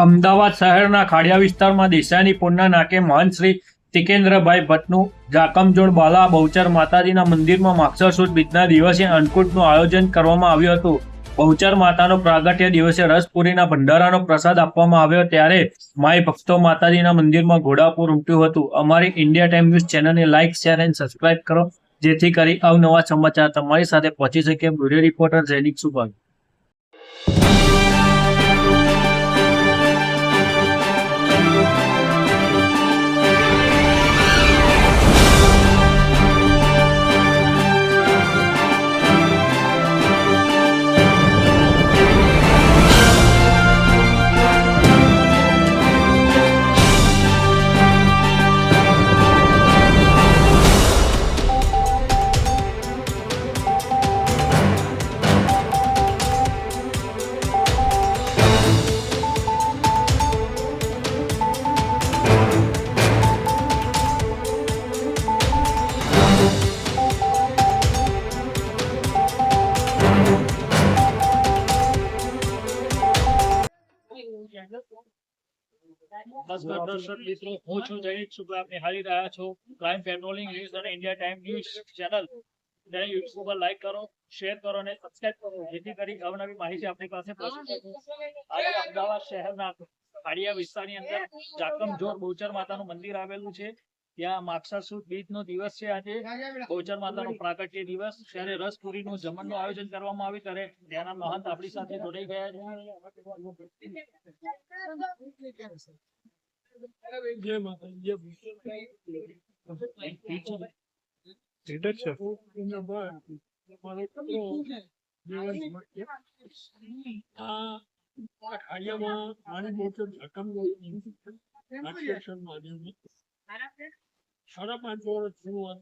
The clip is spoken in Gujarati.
અમદાવાદ શહેરના ખાડિયા વિસ્તારમાં દેસાઈની પૂર્ણ નાકે મહંત શ્રી તિકેન્દ્રભાઈ ભટ્ટનું જાકમજોડ બાલા બહુચર માતાજીના મંદિરમાં માક્ષર સુદ બીજના દિવસે અન્નકૂટનું આયોજન કરવામાં આવ્યું હતું. બહુચર માતાનો પ્રાગટ્ય દિવસે રસપુરીના ભંડારાનો પ્રસાદ આપવામાં આવ્યો ત્યારે માય ભક્તો માતાજીના મંદિરમાં ઘોડાપુર ઉમટ્યું હતું. અમારી ઇન્ડિયા ટાઈમ ન્યૂઝ ચેનલને લાઇક શેર એન્ડ સબસ્ક્રાઇબ કરો. જેથી કરી અવનવા સમાચાર તમારી સાથે પહોંચી શકે બ્યુરો રિપોર્ટર જૈનિક સુભાગ નમસ્કાર દર્શક મિત્રો, હું છું જયંત શુક્લા. આપને નિહાળી રહ્યા છો ક્રાઇમ પેટ્રોલિંગ ન્યૂઝ અને ઇન્ડિયા ટાઈમ ન્યૂઝ ચેનલ ને યુટ્યુબ પર લાઈક કરો શેર કરો અને સબસ્ક્રાઇબ કરો. જેથી કરી અવનવી માહિતી આપણી પાસે પહોંચી. શકે આજે અમદાવાદ શહેરના ખાડિયા વિસ્તારની અંદર જાકમ જોર બહુચર માતાનું મંદિર આવેલું છે. ત્યાં સુદ બીજ નો દિવસ છે આજે. ગૌચર માતા નો પ્રાગટ્ય દિવસ. ત્યારે રસપુરીનું જમણનું આયોજન કરવામાં આવ્યું ત્યારે ત્યાંના મહંત આપણી સાથે જોડાઈ ગયા છે. આ ખાડિયામાં મારી મોટર રકમ સાડા પાંચ વર્ષ જૂનું